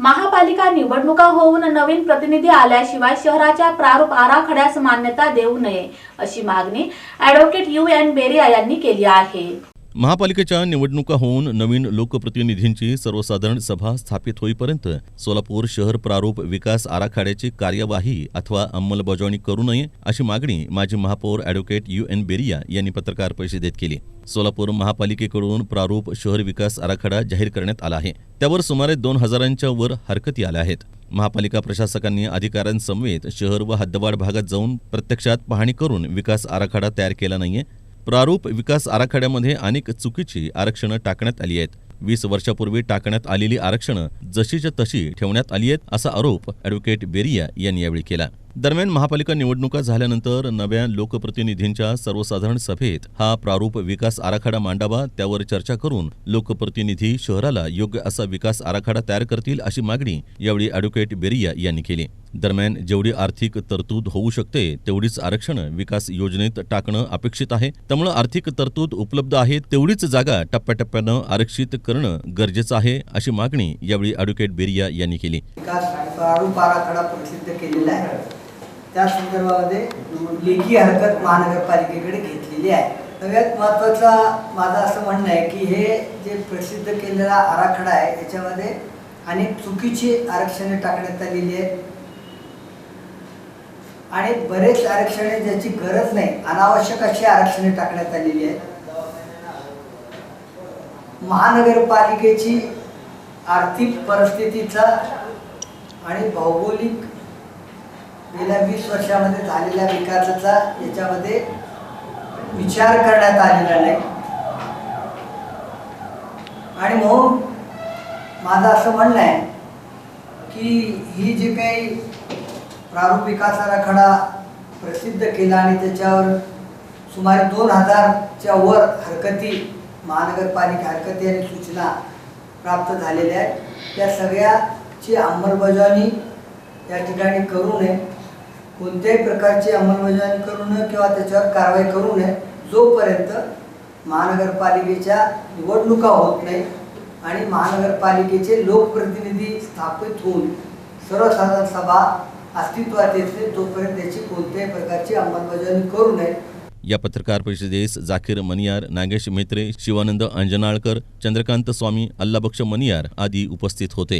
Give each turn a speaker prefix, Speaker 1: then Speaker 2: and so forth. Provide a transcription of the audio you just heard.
Speaker 1: महापालिका निवडणुका होऊन नवीन प्रतिनिधी आल्याशिवाय शहराच्या प्रारूप आराखड्यास मान्यता देऊ नये अशी मागणी ॲडव्होकेट यू एन बेरिया यांनी केली आहे.
Speaker 2: महापालिकेच्या निवडणुका होऊन नवीन लोकप्रतिनिधींची सर्वसाधारण सभा स्थापित होईपर्यंत सोलापूर शहर प्रारूप विकास आराखड्याची कार्यवाही अथवा अंमलबजावणी करू नये अशी मागणी माजी महापौर ॲडव्होकेट यू एन बेरिया यांनी पत्रकार परिषदेत केली. सोलापूर महापालिकेकडून प्रारूप शहर विकास आराखडा जाहीर करण्यात आला आहे. त्यावर सुमारे दोन हजारांच्या वर हरकती आल्या आहेत. महापालिका प्रशासकांनी अधिकाऱ्यांसमवेत शहर व हद्दवाढ भागात जाऊन प्रत्यक्षात पाहणी करून विकास आराखडा तयार केला नाहीये प्रारूप विकास आराखड्यामध्ये अनेक चुकीची आरक्षणं टाकण्यात आली आहेत. वीस वर्षापूर्वी टाकण्यात आलेली आरक्षणं जशीच्या तशी ठेवण्यात आली आहेत असा आरोप ॲडव्होकेट बेरिया यांनी यावेळी केला. दरम्यान महापालिका निवडणुका झाल्यानंतर नव्या लोकप्रतिनिधींच्या सर्वसाधारण सभेत हा प्रारूप विकास आराखडा मांडावा त्यावर चर्चा करून लोकप्रतिनिधी शहराला योग्य असा विकास आराखडा तयार करतील अशी मागणी यावेळी ॲडव्होकेट बेरिया यांनी केली. दरम्यान जेवढी आर्थिक तरतूद होऊ शकते तेवढीच आरक्षण विकास योजनेत टाकणं अपेक्षित आहे. त्यामुळे आर्थिक तरतूद उपलब्ध आहे तेवढीच जागा टप्प्याटप्प्यानं आरक्षित करणं गरजेचं आहे अशी मागणी यावेळी अॅडव्होकेट बेरिया यांनी केली.
Speaker 3: केलेला आहे. त्या संदर्भामध्ये लेखी हरकत महानगरपालिकेकडे घेतलेली आहे. सगळ्यात महत्त्वाचा माझं असं म्हणणं आहे की हे जे प्रसिद्ध केलेला आराखडा आहे याच्यामध्ये अनेक चुकीची आरक्षणे टाकण्यात आलेली आहेत. आणि बरेच आरक्षणे ज्याची गरज नाही. अनावश्यक अशी आरक्षणे टाकण्यात आलेली आहेत. महानगरपालिकेची आर्थिक परिस्थितीचा आणि भौगोलिक गेल्या वीस वर्षामध्ये झालेल्या विकासाचा याच्यामध्ये विचार करण्यात आलेला नाही. आणि म्हणून माझं असं म्हणणं आहे की ही जी काही प्रारूप विकास आराखडा प्रसिद्ध केला आणि त्याच्यावर सुमारे दोन हजारच्या वर हरकती महानगरपालिका हरकती आणि सूचना प्राप्त झालेल्या आहेत. त्या सगळ्याची अंमलबजावणी या ठिकाणी करू नये. कोणत्याही प्रकारची अंमलबजावणी करू नये किंवा त्याच्यावर कारवाई करू नये. जोपर्यंत महानगरपालिकेच्या निवडणुका होत नाही आणि महानगरपालिकेचे लोकप्रतिनिधी स्थापित होऊन सर्वसाधारण सभा अस्तित्वात येते तोपर्यंत त्याची कोणत्याही प्रकारची अंमलबजावणी करू नये.
Speaker 2: या पत्रकार परिषदेस जाकीर मनियार नागेश मेत्रे शिवानंद अंजनाळकर चंद्रकांत स्वामी अल्लाबक्ष मनियार आदी उपस्थित होते.